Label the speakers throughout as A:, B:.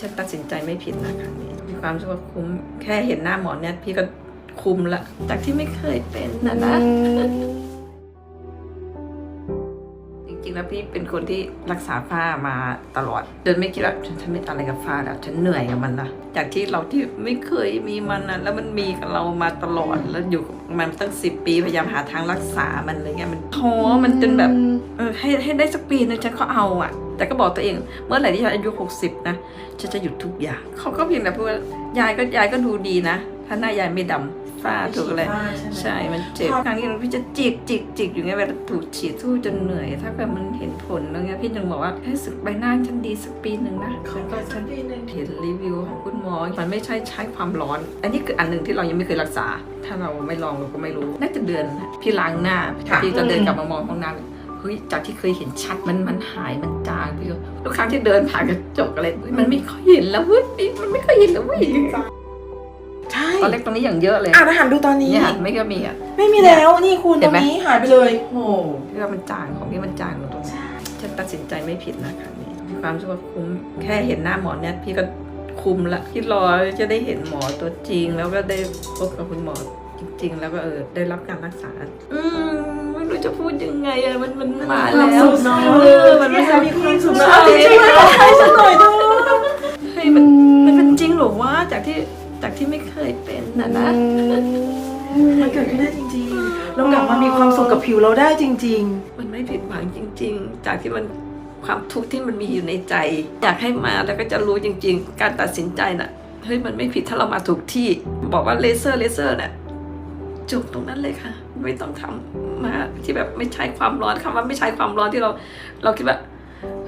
A: ฉันตัดสินใจไม่ผิดนะครั้งนี้มีความรู้สึกว่าคุ้มแค่เห็นหน้าหมอเนี่ยพี่ก็คุ้มละจากที่ไม่เคยเป็นนะนะ จริงๆแล้วพี่เป็นคนที่รักษาฝ้ามาตลอดเดินไม่คิดว่าฉันไม่อะไรกับฝ้าแล้วฉันเหนื่อยกับมันละจากที่เราที่ไม่เคยมีมันนะแล้วมันมีกับเรามาตลอดแล้วอยู่มันตั้งสิบปีพยายามหาทางรักษามันอะไรเงี้ยมันท้อมันจนแบบเออให้ให้ได้สักปีนึงฉันก็เอาอะ แต่ก็บอกตัวเอง เมื่อไหร่ที่ฉันอายุหกสิบนะฉันจะหยุดทุกอย่าง เขาก็เพียงแต่พูดว่ายายก็ยายก็ดูดีนะถ้าหน้ายายไม่ดำฝ้าถูกอะไรใช่มันเจ็บครั้งนี้พี่จะจิกจิกจิกอยู่เงี้ยเวลาถูกฉีดสู้จนเหนื่อย ถ้าแบบมันเห็นผลแล้วเงี้ยพี่จึงบอกว่าให้สึกใบหน้าฉันดีสักปีหนึ่งนะฉันก็ฉันเห็นรีวิวของคุณหมอมันไม่ใช่ใช้ความร้อน อันนี้คืออันหนึ่งที่เรายังไม่เคยรักษา ถ้าเราไม่ลองเราก็ไม่รู้ น่าจะเดือนนะพี่ล้างหน้าพี่ก็เดินกลับมามองห้องน้ำเฮ้ยจากที่เคยเห็นชัดมันมันหายมันจางพี่ก็ทุกครั้งที่เดินผ่านกระจกอะไรเฮ้ยมันไม่ค่อยเห็นแล้วเว้ยมันไม่ค่อยเห็นแล้วเว้ย
B: ใช่
A: ตอนเล็กตรงนี้อย่างเยอะเลย
B: อ่านอาหารดูตอนนี้
A: เนี่ยไม่ก็มีอะ
B: ไม่มีแล้วนี่คุณ
A: เห็
B: ตร
A: น
B: ง
A: ไหม
B: นี้หายไปเลยโอ้โห
A: พี่ว่ามันจางของพี่มันจางลงตรงนี้ฉันตัดสินใจไม่ผิดนะครั้งนี้มีความรู้สึกว่าคุ้มแค่เห็นหน้าหมอเนี่ยพี่ก็คุ้มละที่รอจะได้เห็นหมอตัวจริง แล้วก็ได้พบกับคุณหมอจริง ๆ แล้วก็เออได้รับการรักษา อืมไม่ รู้จะพูดยังไงอะมันมันมา
B: ควา
A: แล้
B: ม
A: ว
B: สุขเนาะ
A: เออมันไม่
B: มีความสุข
A: ใช่
B: เนาะจริงๆเลยขอให้ฉันหน่อยเถอะ
A: เฮ้ยมันมันเป็นจริงเหรอวะจากที่จากที่ไม่เคยเป็นนะนะ
B: มันเกิดขึ้นได้จริงๆเรากลับมามีความสุขกับผิวเราได้จริง
A: มันไม่ผิดหวังจริง ๆ จากที่มันความทุกข์ที่มันมีอยู่ในใจ อยากให้มาแล้วก็จะรู้จริง ๆ การตัดสินใจน่ะเฮ้ยมันไม่ผิดถ้าเรามาถูกที่ บอกว่าเลเซอร์เลเซอร์น่ะ จบตรงนั้นเลยค่ะ ไม่ต้องทำมาที่แบบไม่ใช้ความร้อนคำว่าไม่ใช้ความร้อนที่เรา เราคิดว่า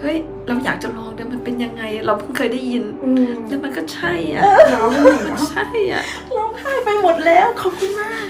A: เฮ้ยเราอยากจะลองแต่มันเป็นยังไง เราเพิ่งเคยได้ยิน
B: ๆอืม
A: แล้วมันก็ใช่อะ
B: เรา
A: มันใช่อะ
B: ร้องไห้ไปหมดแล้วขอบคุณมาก